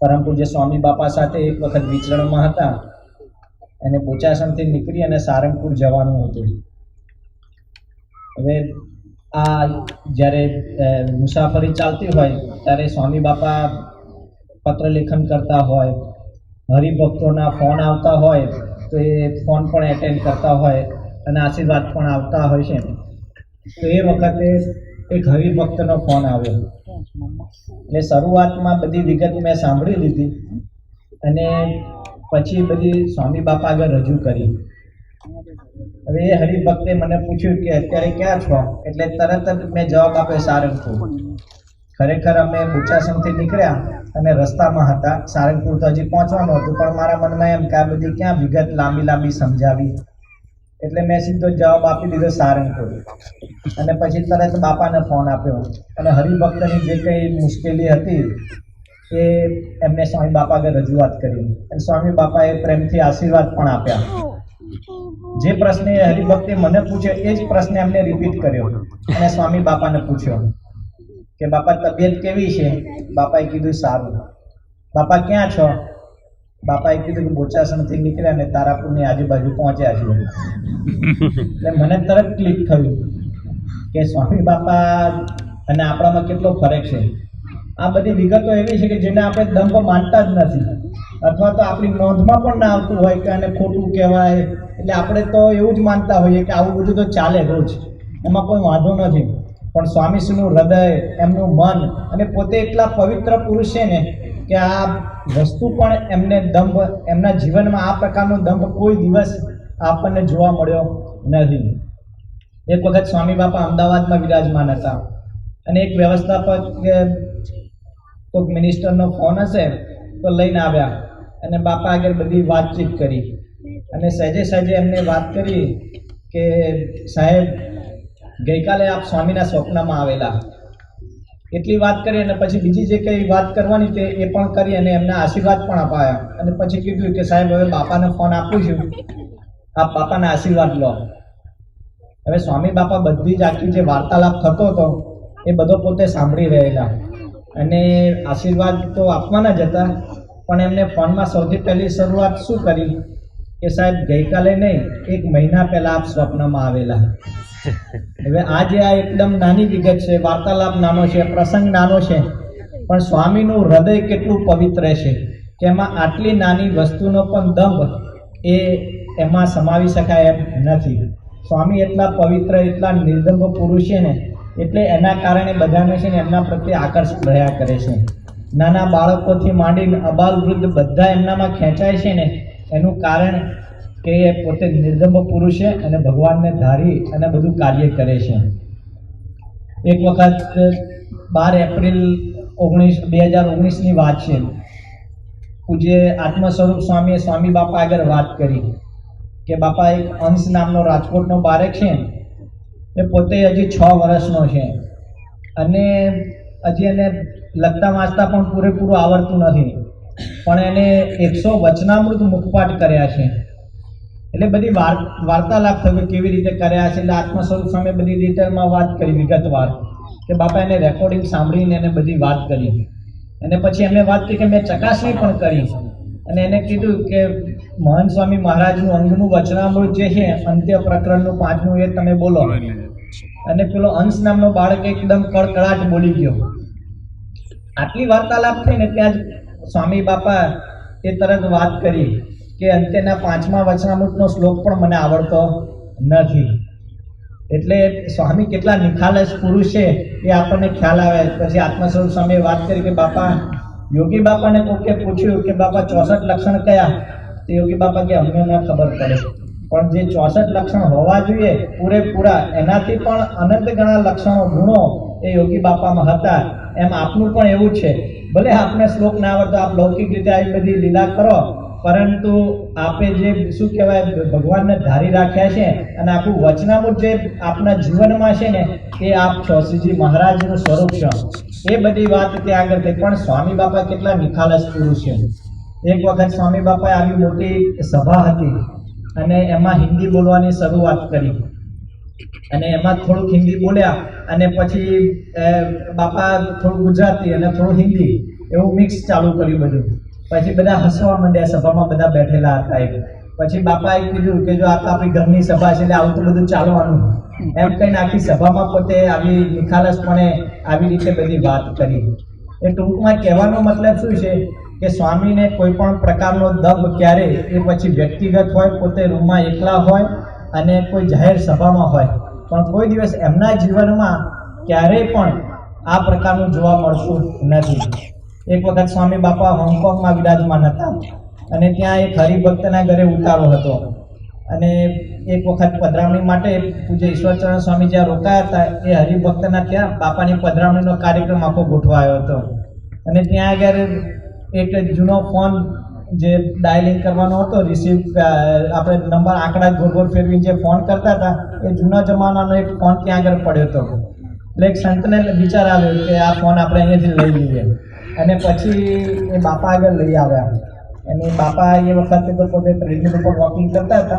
પરમ પૂજ્ય સ્વામી બાપા સાથે એક વખત વિચરણમાં હતા, એને બોચાસણથી નીકળી અને સારંગપુર જવાનું હતું. હવે આ જ્યારે મુસાફરી ચાલતી હોય, ત્યારે સ્વામી બાપા પત્ર લેખન કરતા હોય, હરિભક્તોના ફોન આવતા હોય, તો એ ફોન પણ એટેન્ડ કરતા હોય અને આશીર્વાદ પણ આવતા હોય છે. તો એ વખતે એક હરિભક્તનો ફોન આવ્યો. એટલે શરૂઆતમાં બધી વિગત મેં સાંભળી લીધી અને પછી બધી સ્વામી બાપા આગળ રજૂ કરી. હવે એ હરિભક્તે મને પૂછ્યું કે અત્યારે ક્યાં છો? એટલે તરત જ મેં જવાબ આપ્યો, સારંગપુર. ખરેખર અમે બોચાસણથી નીકળ્યા અને રસ્તામાં હતા. સારંગપુર તો હજી પહોંચવાનું હતું, પણ મારા મનમાં એમ કે આ બધી ક્યાં વિગત લાંબી લાંબી સમજાવી? એટલે મેં સીધો જવાબ આપી દીધો સારંગપુર. અને પછી તરત બાપાને ફોન આપ્યો. અને હરિભક્તની જે કંઈ મુશ્કેલી હતી, એ એમને સ્વામી બાપા આગળ રજૂઆત કરી. અને સ્વામી બાપાએ પ્રેમથી આશીર્વાદ પણ આપ્યા. જે પ્રશ્ન એ હરિભક્તે મને પૂછ્યો એ જ પ્રશ્ન એમને રિપીટ કર્યો. અને સ્વામી બાપાને પૂછ્યો કે, બાપા, તબિયત કેવી છે? બાપાએ કીધું સારું. બાપા, ક્યાં છો? બાપાએ કીધું કે બોચાસણથી નીકળ્યા ને તારાપુરની આજુબાજુ પહોંચ્યા છીએ એટલે મને તરત ક્લિક થયું કે સ્વામી બાપા, અને આપણામાં કેટલો ફરક છે? આ બધી વિગતો એવી છે કે જેને આપણે દંભ માનતા જ નથી. અથવા તો આપણી નોંધમાં પણ ના આવતું હોય કે આને ખોટું કહેવાય. એટલે આપણે તો એવું જ માનતા હોઈએ કે આવું બધું તો ચાલે રોજ. એમાં કોઈ વાંધો નથી. પણ સ્વામીશ્રીનું હૃદય, એમનું મન અને પોતે એટલા પવિત્ર પુરુષ છે ને કે આ વસ્તુ પણ એમને દંભ, એમના જીવનમાં આ પ્રકારનો દંભ કોઈ દિવસ આપણને જોવા મળ્યો નથી. એક વખત સ્વામી બાપા અમદાવાદમાં વિરાજમાન હતા. અને એક વ્યવસ્થાપક કે કોઈક મિનિસ્ટરનો ફોન હશે તો લઈને આવ્યા. અને બાપા આગળ બધી વાતચીત કરી. અને સહેજે સહેજે એમને વાત કરી કે સાહેબ, ગઈકાલે આપ સ્વામીના સ્વપ્નમાં આવેલા. એટલી વાત કરી અને પછી બીજી જે કંઈ વાત કરવાની તે એ પણ કરી અને એમને આશીર્વાદ પણ અપાયા. અને પછી કીધું કે સાહેબ, હવે બાપાને ફોન આપું છું. આપ બાપાના આશીર્વાદ લો. હવે સ્વામી બાપા બધી જ આખી જે વાર્તાલાપ થતો હતો, એ બધો પોતે સાંભળી રહેલા. અને આશીર્વાદ તો આપવાના જ હતા, પણ એમને ફોનમાં સૌથી પહેલી શરૂઆત શું કરી? કે સાહેબ ગઈકાલે નહીં એક મહિના પહેલાં આપ સ્વપ્નમાં આવેલા હવે આજે આ એકદમ નાની વિગત છે વાર્તાલાપ નાનો છે પ્રસંગ નાનો છે પણ સ્વામીનું હૃદય કેટલું પવિત્ર છે કે એમાં આટલી નાની વસ્તુનો પણ દંભ એ એમાં સમાવી શકાય એમ નથી. સ્વામી એટલા પવિત્ર એટલા નિર્દંભ પુરુષ છે ને એટલે એના કારણે બધાને છે ને એમના પ્રત્યે આકર્ષિત રહ્યા કરે છે. નાના બાળકોથી માંડીને અબાલ વૃદ્ધ બધા એમનામાં ખેંચાય છે ને એનું કારણ કે એ પોતે નિર્દંભ પુરુષ છે અને ભગવાનને ધારી અને બધું કાર્ય કરે છે. એક વખત બાર એપ્રિલ ઓગણીસ, બે હજાર ઓગણીસની વાત છે. પૂજ્ય આત્મ સ્વરૂપ સ્વામીએ સ્વામી બાપા આગળ વાત કરી કે બાપા એક અંશ નામનો રાજકોટનો બાળક છે. એ પોતે હજી છ વર્ષનો છે. અને હજી એને લખતા વાંચતા પણ પૂરેપૂરું આવડતું નથી. પણ એને એકસો વચનામૃત મુખપાઠ કર્યા છે. એટલે બધી વાર્તાલાપ થયો કેવી રીતે કર્યા છે, એટલે આત્મા સ્વરૂપ સામે બધી ડિટેલમાં વાત કરી વિગતવાર કે બાપા એને રેકોર્ડિંગ સાંભળીને એને બધી વાત કરી. અને પછી એમને વાત કરી કે મેં ચકાસણી પણ કરી. અને એને કીધું કે મહંત સ્વામી મહારાજનું અંગનું વચનામૃત જે છે, અંત્ય પ્રકરણનું પાંચમું એ તમે બોલો. અને પેલો અંશ નામનો બાળક એકદમ કડકડાટ બોલી ગયો. આટલી વાર્તાલાપ થઈને ત્યાં જ સ્વામી બાપા એ તરત વાત કરી કે અંત્યના પાંચમા વચનામૃતનો શ્લોક પણ મને આવડતો નથી. એટલે સ્વામી કેટલા નિખાલસ પુરુષ છે એ આપણને ખ્યાલ આવે. પછી આત્મસ્વરૂપ સ્વામીએ વાત કરી કે બાપા, યોગી બાપાને કોકે પૂછ્યું કે બાપા ચોસઠ લક્ષણ કયા? તો યોગી બાપા કે અમને ના ખબર પડે. પણ જે ચોસઠ લક્ષણ હોવા જોઈએ પૂરેપૂરા, એનાથી પણ અનંત ઘણા લક્ષણો ગુણો એ યોગી બાપામાં હતા. એમ આપનું પણ એવું છે. ભલે આપને શ્લોક ના આવડતો આપ લૌકિક રીતે આવી બધી લીલા કરો, પરંતુ આપે જે શું કહેવાય, ભગવાનને ધારી રાખ્યા છે અને આપણું વચનામૃત જે આપના જીવનમાં છે ને, એ આપ શ્રીજી મહારાજનું સ્વરૂપ છો. એ બધી વાત ત્યાં આગળ થઈ. પણ સ્વામી બાપા કેટલા નિખાલસ પુરુષ છે. એક વખત સ્વામી બાપાએ આવી મોટી સભા હતી અને એમાં હિન્દી બોલવાની શરૂઆત કરી. અને એમાં થોડુંક હિન્દી બોલ્યા અને પછી બાપા થોડું ગુજરાતી અને થોડું હિન્દી એવું મિક્સ ચાલુ કર્યું બધું. પછી બધા હસવા માંડ્યા સભામાં, બધા બેઠેલા હતા એ પછી બાપાએ કીધું કે જો આ તો આપણી ઘરની સભા છે એટલે આવું તો બધું ચાલવાનું. એમ કહીને આખી સભામાં પોતે આવી નિખાલસપણે આવી રીતે બધી વાત કરી. એ ટૂંકમાં કહેવાનો મતલબ શું છે કે સ્વામીને કોઈ પણ પ્રકારનો દબ ક્યારે એ પછી વ્યક્તિગત હોય, પોતે રૂમમાં એકલા હોય અને કોઈ જાહેર સભામાં હોય, પણ કોઈ દિવસ એમના જીવનમાં ક્યારેય પણ આ પ્રકારનું જોવા મળતું નથી. એક વખત સ્વામી બાપા હોંગકોંગમાં વિરાજમાન હતા અને ત્યાં એક હરિભક્તના ઘરે ઉતારો હતો. અને એક વખત પધરામણી માટે પૂજ્ય ઈશ્વરચરણ સ્વામી જ્યાં રોકાયા હતા, એ હરિભક્તના ત્યાં બાપાની પધરામણીનો કાર્યક્રમ આખો ગોઠવાયો હતો. અને ત્યાં આગળ એક જૂનો ફોન જે ડાયલિંગ કરવાનો હતો રિસીવ આપણે નંબર આંકડા ગોળ ગોળ ફેરવીને જે ફોન કરતા હતા, એ જૂના જમાનાનો એક ફોન ત્યાં આગળ પડ્યો હતો. એટલે એક સંતને વિચાર આવ્યો કે આ ફોન આપણે અહીંયાથી લઈ લઈએ. અને પછી એ બાપા આગળ લઈ આવ્યા. અને બાપા એ વખતે તો પોતે ટ્રેડમિલ ઉપર વોકિંગ કરતા હતા.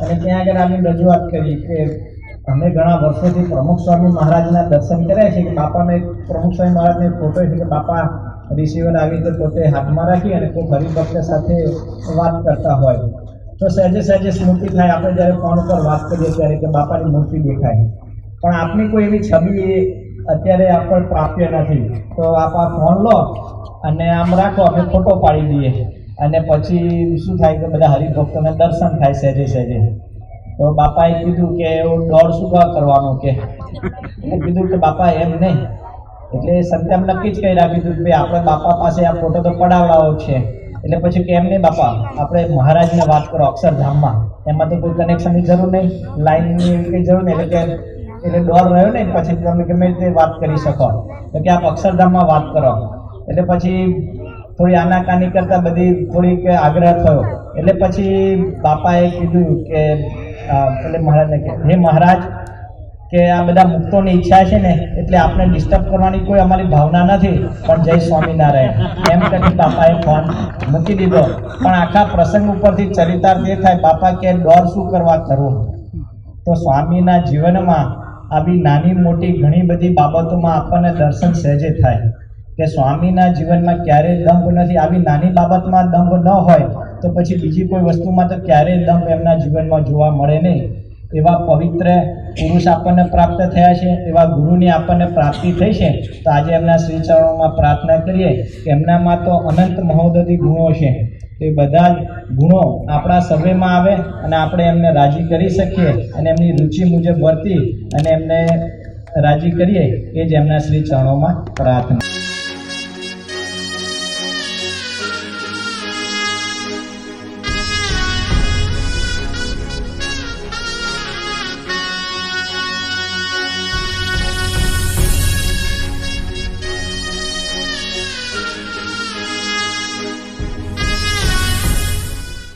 અને ત્યાં આગળ આવીને રજૂઆત કરી કે અમે ઘણા વર્ષોથી પ્રમુખ સ્વામી મહારાજના દર્શન કર્યા છે કે બાપાનો એક પ્રમુખ સ્વામી મહારાજનો ફોટો છે કે બાપા રિસીવર આવી રીતે પોતે હાથમાં રાખી અને કોઈ હરિભક્ત સાથે વાત કરતા હોય. તો સહેજે સહેજે સ્મૃતિ થાય, આપણે જ્યારે ફોન ઉપર વાત કરીએ ત્યારે કે બાપાની મૂર્તિ દેખાય. પણ આપની કોઈ એવી છબી અત્યારે આપણે પ્રાપ્ય નથી. તો આપ આ ફોન લો અને આમ રાખો, અમે ફોટો પાડી દઈએ. અને પછી શું થાય કે બધા હરિભક્તોને દર્શન થાય સહેજે સહેજે. તો બાપાએ કીધું કે, એવું દોડ શું કરવાનું કે? કીધું કે, બાપા, એમ નહીં. એટલે સંતે આમ નક્કી જ કહી રાખ્યું હતું કે આપણે બાપા પાસે આ ફોટો તો પડાવડાવો છે. એટલે પછી કેમ નહીં બાપા? આપણે મહારાજને વાત કરો અક્ષરધામમાં. એમાં તો કોઈ કનેક્શનની જરૂર નહીં. લાઈનની કંઈ જરૂર નહીં. એટલે કે એટલે ડોર રહ્યો ને પછી તમે ગમે તે વાત કરી શકો. તો કે આપ અક્ષરધામમાં વાત કરો. એટલે પછી થોડી આનાકાની કરતાં બધી થોડીક આગ્રહ થયો. એટલે પછી બાપાએ કીધું કે પેલે મહારાજને કે હે મહારાજ કે આ બધા મુક્તોની ઈચ્છા છે ને, એટલે આપણે ડિસ્ટર્બ કરવાની કોઈ અમારી ભાવના નથી, પણ જય સ્વામિનારાયણ. એમ કરી બાપાએ ફોન મૂકી દીધો. પણ આખા પ્રસંગ ઉપરથી ચરિતાર્થ એ થાય, બાપા કે ડોર શું કરવા કરવો તો સ્વામીના જીવનમાં આવી નાની મોટી ઘણી બધી બાબતોમાં આપણને દર્શન સહેજે થાય. કે સ્વામીના જીવનમાં ક્યારેય દંભ નથી. આવી નાની બાબતમાં દંભ ન હોય, તો પછી બીજી કોઈ વસ્તુમાં તો ક્યારેય દંભ એમના જીવનમાં જોવા મળે નહીં. એવા પવિત્ર પુરુષ આપણને પ્રાપ્ત થયા છે, એવા ગુરુની આપણને પ્રાપ્તિ થઈ છે, તો આજે એમના શ્રી ચરણોમાં પ્રાર્થના કરીએ કે એમનામાં તો અનંત મહોદધી ગુણો છે. એ બધા જ ગુણો આપણા સર્વેમાં આવે અને આપણે એમને રાજી કરી શકીએ અને એમની રુચિ મુજબ વર્તી અને એમને રાજી કરીએ એ જ એમના શ્રી ચરણોમાં પ્રાર્થના.